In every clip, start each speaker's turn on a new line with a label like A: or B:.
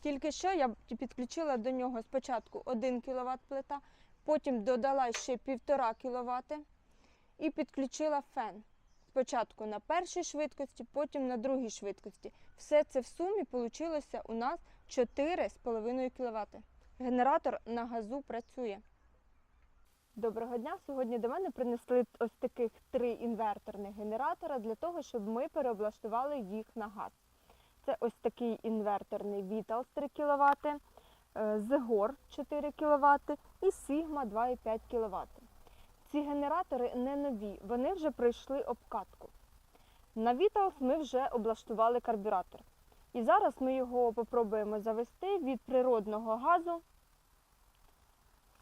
A: Тільки що я підключила до нього спочатку 1 кВт плита, потім додала ще 1,5 кВт і підключила фен. Спочатку на першій швидкості, потім на другій швидкості. Все це в сумі вийшло у нас 4,5 кВт. Генератор на газу працює. Доброго дня! Сьогодні до мене принесли ось таких три інверторних генератора для того, щоб ми переоблаштували їх на газ. Це ось такий інверторний Vitals 3 кВт, Zegor 4 кВт і Sigma 2,5 кВт. Ці генератори не нові, вони вже пройшли обкатку. На Vitals ми вже облаштували карбюратор. І зараз ми його попробуємо завести від природного газу.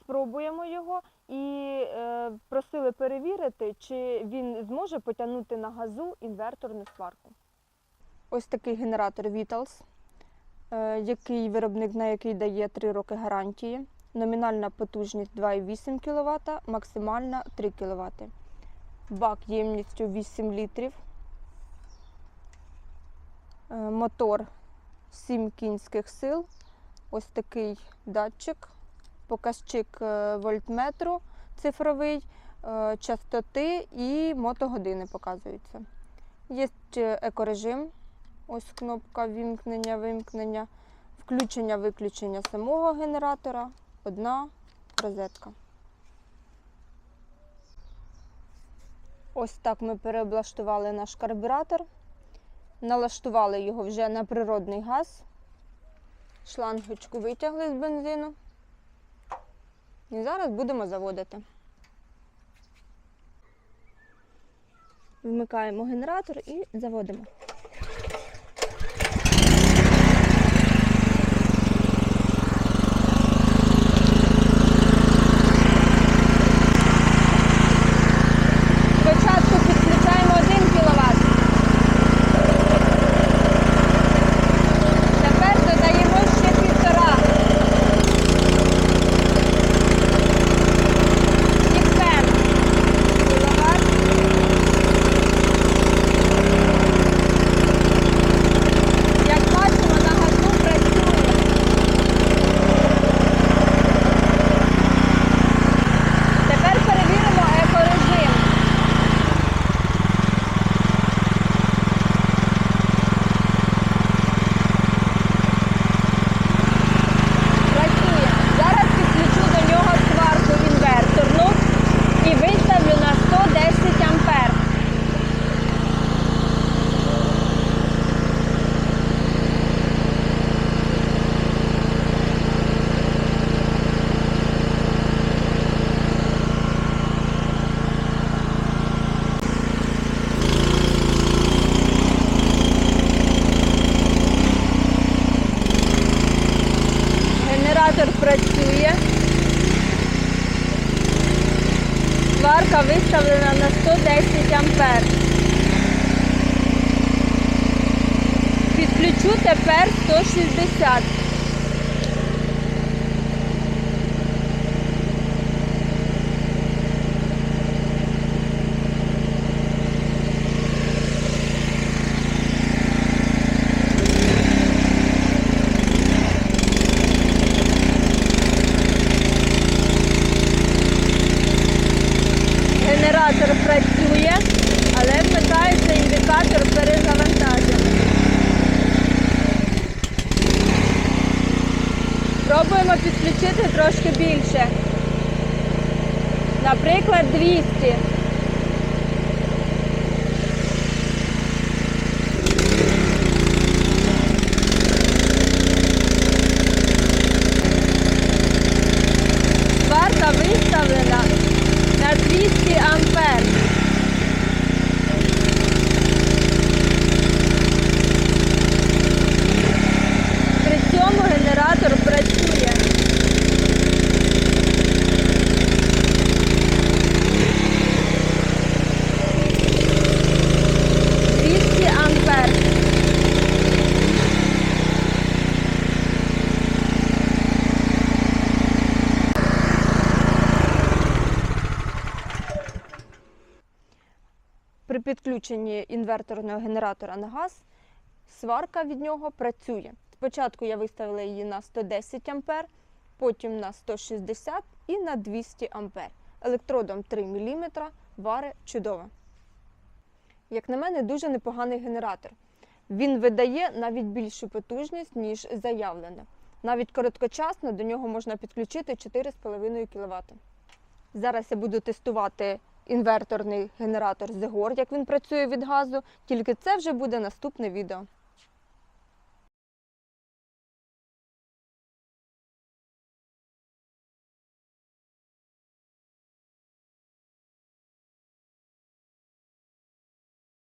A: Спробуємо його і е, просили перевірити, чи він зможе потягнути на газу інверторну сварку. Ось такий генератор Vitals, е, який виробник на який дає 3 роки гарантії. Номінальна потужність 2,8 кВт, максимальна 3 кВт. Бак ємністю 8 літрів. Е, Мотор 7 кінських сил. Ось такий датчик, показчик е, вольтметру цифровий, частоти і мотогодини показуються. Є екорежим, ось кнопка вімкнення, вимкнення, включення-виключення самого генератора, одна розетка. Ось так ми переоблаштували наш карбюратор, налаштували його вже на природний газ, шлангочку витягли з бензину. І зараз будемо заводити. Вмикаємо генератор і заводимо. Спочатку підключаємо 1 кВт. Тепер додаємо ще півтора. І фен кіловат. Як бачимо, на газу працює. Тепер перевіримо екорежим. Працює. Зараз підключу до нього сварку інверторну і виставлю на 110 ампер. Генератор працює. Сварка виставлена на 110 ампер. Підключу тепер 160. Наприклад, 200. Сварка виставлена на 200 ампер. При цьому генератор працює. Двісті ампер. При підключенні інверторного генератора на газ сварка від нього працює. Спочатку я виставила її на 110 А, потім на 160 і на 200 А. Електродом 3 мм вари чудово. Як на мене, дуже непоганий генератор. Він видає навіть більшу потужність, ніж заявлено. Навіть короткочасно до нього можна підключити 4,5 кВт. Зараз я буду тестувати інверторний генератор Зегор, як він працює від газу, тільки це вже буде наступне відео.